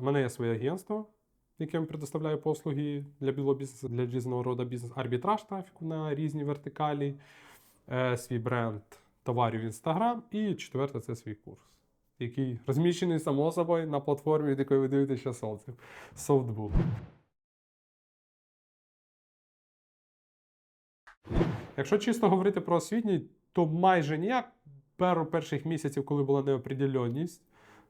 У мене є своє агентство, яким предоставляю послуги для білого бізнесу, для різного роду бізнесу, арбітраж трафіку на різні вертикалі, е, свій бренд товарів Instagram. І четверте це свій курс, який розміщений само собою на платформі, від якої ви дивитеся сонце. Softbook. Якщо чисто говорити про освітній, то майже ніяк. Перших місяців, коли була неопределенність,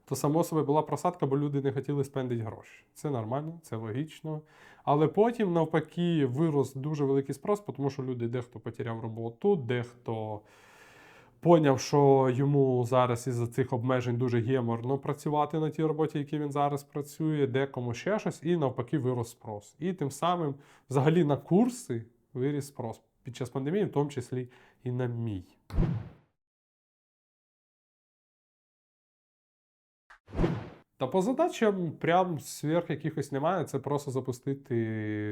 то само собою була просадка, бо люди не хотіли спендити гроші. Це нормально, це логічно. Але потім, навпаки, вирос дуже великий спрос, тому що люди дехто потеряв роботу, дехто поняв, що йому зараз із-за цих обмежень дуже геморно працювати на тій роботі, якій він зараз працює, декому ще щось, і навпаки вирос спрос. І тим самим, взагалі, на курси виріс спрос під час пандемії, в тому числі і на мій. Та по задачам прям сверх якихось немає. Це просто запустити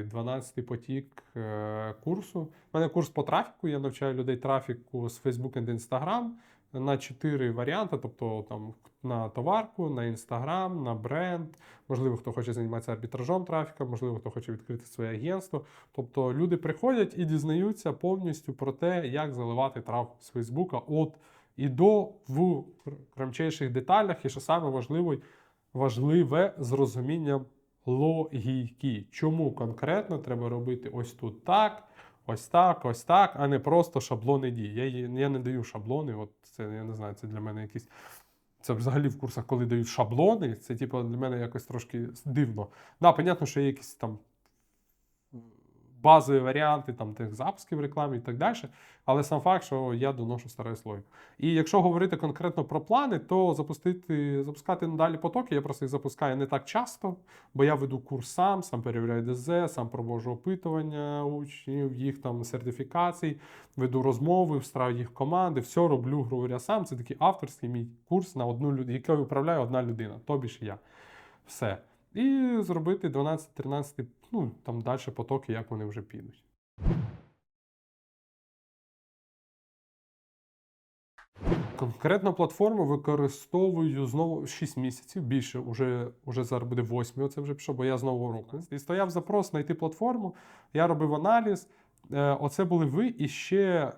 12-й потік е, курсу. У мене курс по трафіку. Я навчаю людей трафіку з Facebook і Instagram на 4 варіанти, тобто там на товарку, на Instagram, на бренд. Можливо, хто хоче займатися арбітражом трафіка, можливо, хто хоче відкрити своє агентство. Тобто люди приходять і дізнаються повністю про те, як заливати траф з Фейсбука от і до в крамчайших деталях, і що саме важливо, важливе з розумінням логіки. Чому конкретно треба робити ось тут так, ось так, ось так, а не просто шаблони дій. Я, я не даю шаблони, от це я не знаю, це для мене якісь. Це взагалі в курсах, коли дають шаблони, це типу, для мене якось трошки дивно. Да, понятно, що є якісь там базові варіанти там, тих запусків реклами і так далі. Але сам факт, що я доношу стараюсь логіку. І якщо говорити конкретно про плани, то запустити, запускати надалі потоки, я просто їх запускаю не так часто, бо я веду курс сам, сам перевіряю ДЗ, сам проводжу опитування учнів, їх там сертифікацій, веду розмови, встраю їх команди, все роблю, говоря, сам. Це такий авторський мій курс на одну людину, який управляє одна людина, тобі ж я. Все. І зробити 12-13, ну там далі потоки, як вони вже підуть. Конкретно платформу використовую знову 6 місяців, більше, уже, уже зараз буде 8, оце вже пішов, бо я з нового року. І стояв запрос знайти платформу, я робив аналіз. Е, Оце були ви і ще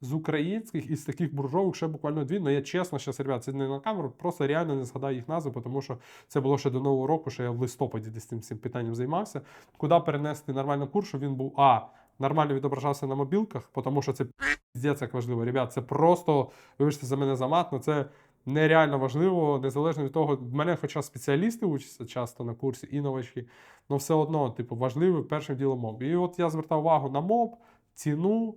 з українських із таких буржових ще буквально дві. Ну я чесно, зараз, ребят, це не на камеру, просто реально не згадаю їх назви, тому що це було ще до нового року, що я в листопаді десь цим, питанням займався. Куди перенести нормально курс, щоб він був А. Нормально відображався на мобілках, тому що це піздець як важливо. Ребят, це просто, вибачте за мене заматно, це нереально важливо, незалежно від того, в мене хоча спеціалісти учаться часто на курсі і новачки, але все одно, типу, важливий першим ділом моб. І от я звертав увагу на моб, ціну,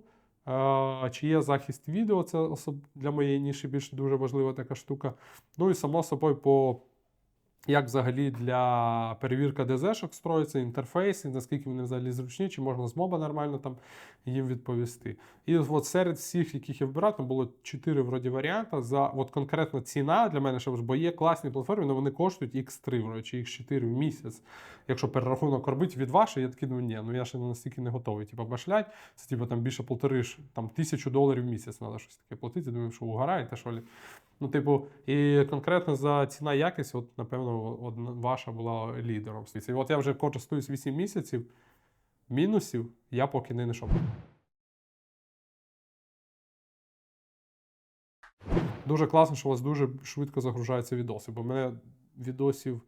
чи є захист відео, це для моєї ніші більш дуже важлива така штука. Ну і само собою по. Як взагалі для перевірки ДЗ-шок строїться інтерфейси, наскільки вони взагалі зручні, чи можна з моба нормально там їм відповісти. І от серед всіх, яких я вибирав, там було чотири вроді варіанти. За от конкретно ціна для мене, що бо є класні платформи, але вони коштують X3 вроді, чи X4 в місяць. Якщо перерахунок робити від вашої, я такий, ну ні, ну я ще настільки не готовий. Типа башлять, це типа там більше полтори там тисячу доларів в місяць треба щось таке платити. Думаю, що угораєте, що ли. Ну, типу, і конкретно за ціна якість, от, напевно, от ваша була лідером. І от я вже користуюсь 8 місяців. Мінусів я поки не знайшов. Дуже класно, що у вас дуже швидко загружаються відоси, бо в мене відосів.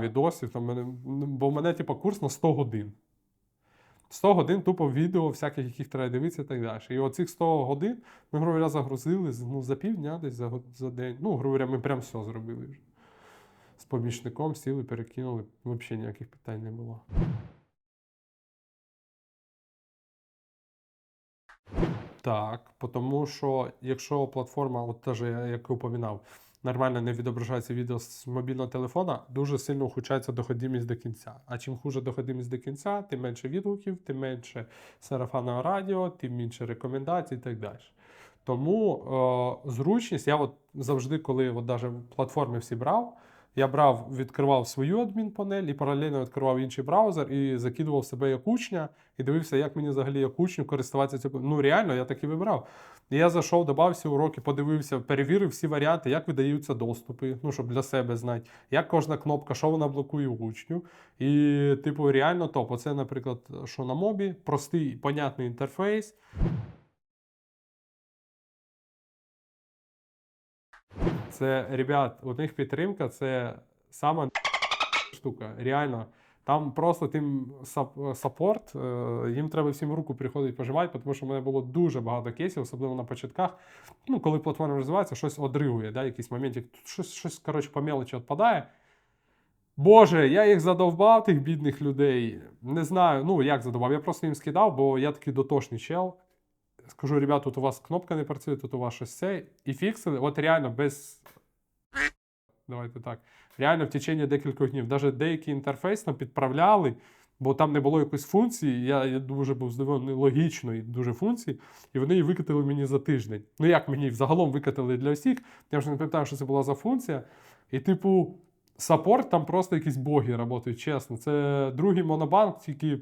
Відосів, там мене, бо в мене, типу, курс на 100 годин. 100 годин тупо відео, всяких, яких треба дивитися і так далі. І оцих 100 годин ми, грубо говоря, загрузили ну, за півдня, десь за, за день. Ну, грубо говоря, ми прям все зробили вже. З помічником сіли, перекинули, взагалі ніяких питань не було. Так, тому що якщо платформа, от теж я як упоминав, нормально не відображається відео з мобільного телефона, дуже сильно ухудшається доходимість до кінця. А чим хуже доходимість до кінця, тим менше відгуків, тим менше сарафанного радіо, тим менше рекомендацій і так далі. Тому е, зручність, я от завжди, коли от даже платформи всі брав, Я брав, відкривав свою адмінпанель і паралельно відкривав інший браузер і закидував себе як учня, і дивився, як мені взагалі як учню користуватися цим. Ну реально, я так і вибрав. І я зайшов, додав всі уроки, подивився, перевірив всі варіанти, як видаються доступи, ну щоб для себе знати, як кожна кнопка, що вона блокує учню. І, типу, реально топ. Оце, наприклад, що на мобі, простий, понятний інтерфейс. Це, ребят, у них підтримка це сама штука. Реально. Там просто тим сап- саппорт, е, їм треба всім руку приходить поживати, тому що в мене було дуже багато кейсів, особливо на початках. Ну, коли платформа розвивається, щось одригує, да, якийсь моментик, щось, щось коротше, по мелочі відпадає. Боже, я їх задовбав, тих бідних людей. Не знаю, ну як задовбав. Я просто їм скидав, бо я такий дотошний чел. Скажу, ребят, тут у вас кнопка не працює, тут у вас щось це. І фіксили, от реально без. Давайте так. Реально в течение декількох днів. Навіть деякий інтерфейс нам підправляли, бо там не було якоїсь функції. Я, я дуже був здивований логічної дуже функції, і вони її викатили мені за тиждень. Ну як мені взагалом викатили для всіх? Я вже не пам'ятаю, що це була за функція. І, типу, саппорт там просто якісь боги працюють, чесно. Це другий монобанк, тільки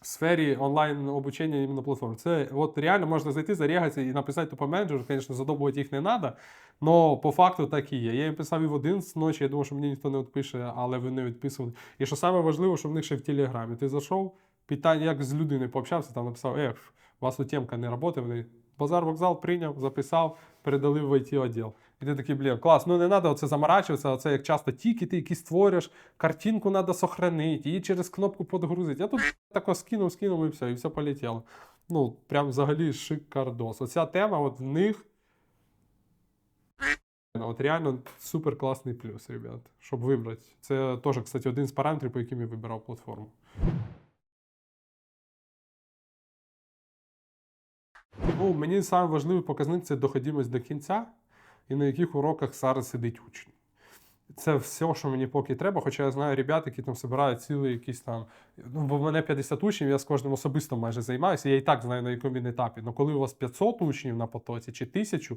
в сфері онлайн обучення іменно платформ. Це от реально можна зайти, зарягатися і написати тупо менеджеру. Звісно, задобувати їх не треба, але по факту так і є. Я їм писав і в один з ночі, я думав, що мені ніхто не відпише, але вони відписували. І що саме важливо, що в них ще в Телеграмі. Ти зайшов, питання, як з людиною пообщався, там написав, ех, у вас тут темка не працює, вони базар вокзал прийняв, записав, передали в IT відділ. І ти такий, блін, клас, ну не треба оце заморачуватися, оце як часто тільки ти якісь створюєш, картинку треба сохранити, її через кнопку підгрузити. Я тут тако скинув, скинув і все, і все полетіло. Ну, прям взагалі шикардос. Оця тема от в них. От реально супер класний плюс, ребят, щоб вибрати. Це теж, кстати, один з параметрів, по яким я вибирав платформу. Ну, мені саме важливий показник це доходимость до кінця, і на яких уроках зараз сидить учень. Це все, що мені поки треба, хоча я знаю ребят, які там збирають цілий якийсь там. Ну, бо в мене 50 учнів, я з кожним особисто майже займаюся. Я і так знаю, на якому він етапі. Ну, коли у вас 500 учнів на потоці чи 1000,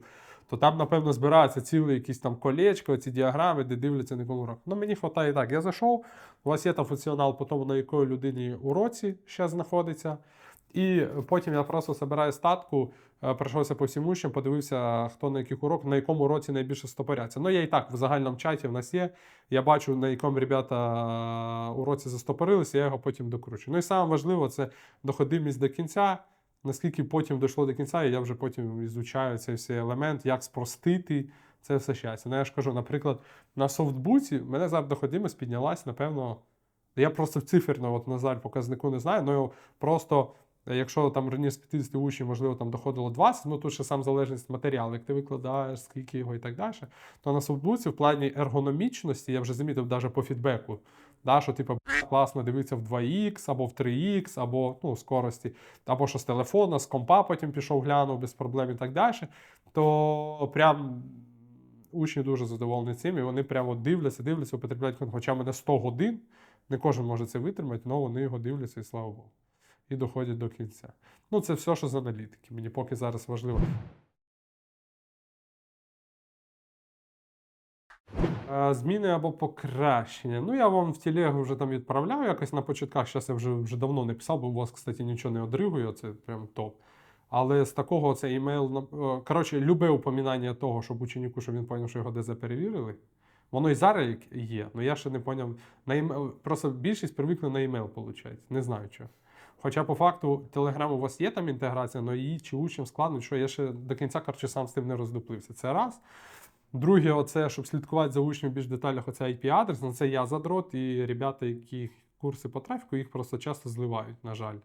то там, напевно, збирається ціле якісь там колечко, ці діаграми, де дивляться на якому уроку. Ну, мені вистачає так. Я зайшов, у вас є там функціонал по тому, на якої людині уроці ще знаходиться. І потім я просто збираю статку, е, пройшовся по всім учням, подивився, хто на яких урок, на якому уроці найбільше стопоряться. Ну, я і так в загальному чаті в нас є. Я бачу, на якому ребята е, уроці застопорилися, я його потім докручу. Ну і саме важливо це доходимість до кінця. Наскільки потім дійшло до кінця, і я вже потім ізучаю цей всі елемент, як спростити це все щастя. Ну, я ж кажу, наприклад, на софтбуці мене зараз доходимість піднялась, напевно. Я просто циферно, от на жаль, показнику не знаю, ну просто. Якщо там раніше з 50 учнів, можливо, там доходило 20, ну тут ще сам залежність матеріалу, як ти викладаєш, скільки його і так далі, то на софтбуці в плані ергономічності я вже замітив навіть по фідбеку, да, що типу, класно дивитися в 2х або в 3х, або ну, скорості, або що з телефона, з компа потім пішов, глянув без проблем і так далі, то прям учні дуже задоволені цим, і вони прямо дивляться, дивляться, употребляють. Хоча мене 100 годин, не кожен може це витримати, але вони його дивляться, і слава Богу і доходять до кінця. Ну, це все, що з аналітики. Мені поки зараз важливо. Зміни або покращення. Ну, я вам в телегу вже там відправляю якось на початках. Зараз я вже, вже давно не писав, бо у вас, кстати, нічого не одригує, це прям топ. Але з такого це імейл. Коротше, любе упоминання того, щоб ученику, щоб він зрозумів, що його ДЗ перевірили. Воно і зараз є, але я ще не зрозумів. Просто більшість привикли на імейл, виходить. Не знаю чого. Хоча по факту Telegram у вас є там інтеграція, але її чи учням складно, що я ще до кінця коротше, сам з тим не роздуплився. Це раз. Друге, оце, щоб слідкувати за учнем в більш деталях, оце IP-адрес, ну це я задрот, і ребята, які курси по трафіку, їх просто часто зливають, на жаль.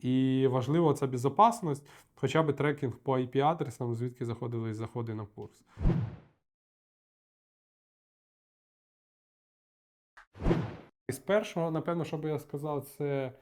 І важливо це безпечність, хоча б трекінг по IP-адресам, звідки заходили заходи на курс. І з першого, напевно, що би я сказав, це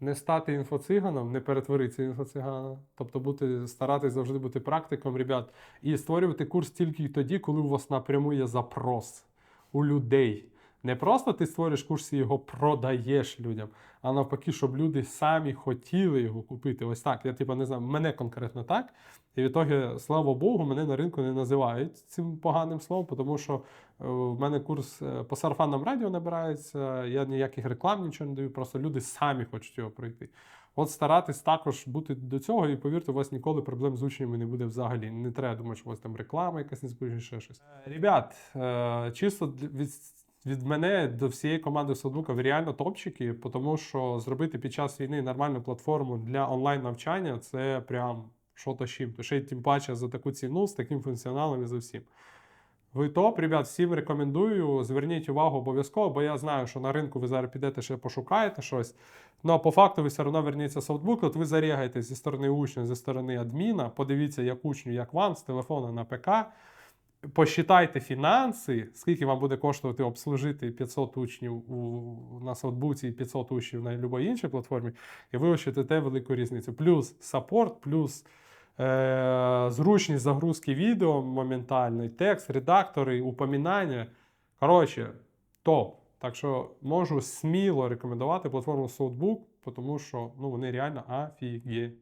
не стати інфоциганом, не перетворитися інфоцигана, тобто бути, старатись завжди бути практиком, ребят, і створювати курс тільки тоді, коли у вас напряму є запрос у людей. Не просто ти створюєш курс і його продаєш людям, а навпаки, щоб люди самі хотіли його купити. Ось так. Я типу не знаю, мене конкретно так. І в ітогі, слава Богу, мене на ринку не називають цим поганим словом, тому що е, в мене курс е, по сарафанному радіо набирається, я ніяких реклам нічого не даю, просто люди самі хочуть його пройти. От старатись також бути до цього, і повірте, у вас ніколи проблем з учнями не буде взагалі. Не треба думати, що у вас там реклама якась не збільшує, ще щось. Е, Ребят, чисто від, від мене до всієї команди Садука ви реально топчики, тому що зробити під час війни нормальну платформу для онлайн навчання це прям що то чим. То ще й тим паче за таку ціну, з таким функціоналом і за всім. Ви топ, ребят, всім рекомендую. Зверніть увагу обов'язково, бо я знаю, що на ринку ви зараз підете ще пошукаєте щось. Ну а по факту ви все одно верніться софтбук, от ви зарягаєте зі сторони учня, зі сторони адміна, подивіться, як учню, як вам, з телефона на ПК. Посчитайте фінанси, скільки вам буде коштувати обслужити 500 учнів у, на софтбуці і 500 учнів на будь-якій іншій платформі, і ви ощутите велику різницю. Плюс саппорт, плюс е, зручність загрузки відео моментальний, текст, редактори, упоминання. Коротше, топ. Так що можу сміло рекомендувати платформу Softbook, тому що ну, вони реально офігенні.